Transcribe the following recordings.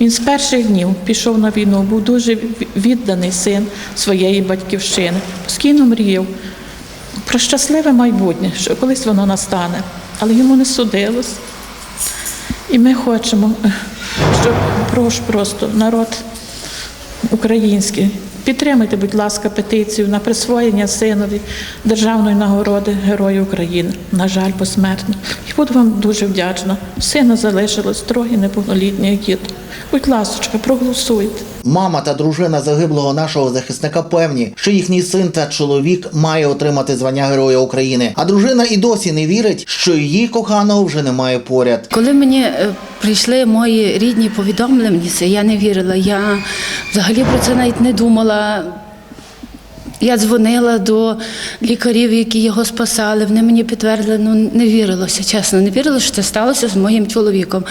Він з перших днів пішов на війну, був дуже відданий син своєї батьківщини. Постійно мріяв про щасливе майбутнє, що колись воно настане, але йому не судилось. І ми хочемо, щоб прошу просто народ український. Підтримайте, будь ласка, петицію на присвоєння синові державної нагороди Герою України. На жаль, посмертно. І буду вам дуже вдячна. Сина залишилось трохи неповнолітніх діти. Будь ласка, проголосуйте. Мама та дружина загиблого нашого захисника певні, що їхній син та чоловік має отримати звання Героя України. А дружина і досі не вірить, що її коханого вже немає поряд. Коли мені е, прийшли мої рідні це, я не вірила. Я взагалі про це навіть не думала. Я дзвонила до лікарів, які його спасали. Вони мені підтвердили, ну не вірилося, чесно, не вірила, що це сталося з моїм чоловіком.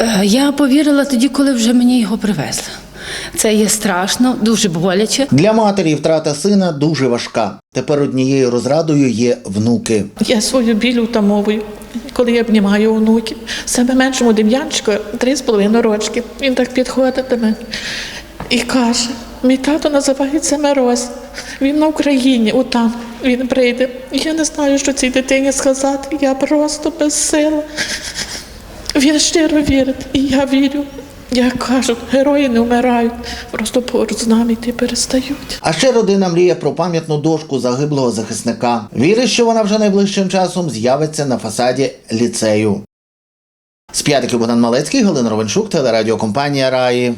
Е, Я повірила тоді, коли вже мені його привезли. Це є страшно, дуже боляче. Для матері втрата сина дуже важка. Тепер однією розрадою є внуки. Я свою біль утамовую, коли я обнімаю онуків. Саме меншому Дем'янчику три з половиною рочки. Він так підходить до мене і каже: мій тато називається Мирось. Він на Україні, отам. Він прийде. Я не знаю, що цій дитині сказати. Я просто безсила. Він щиро вірить, і я вірю. Як кажуть, герої не вмирають, просто поруч з нами йти перестають. А ще родина мріє про пам'ятну дошку загиблого захисника. Вірить, що вона вже найближчим часом з'явиться на фасаді ліцею. З п'ятиків Богдан Малецький, Галина Ровенчук, телерадіокомпанія Раї.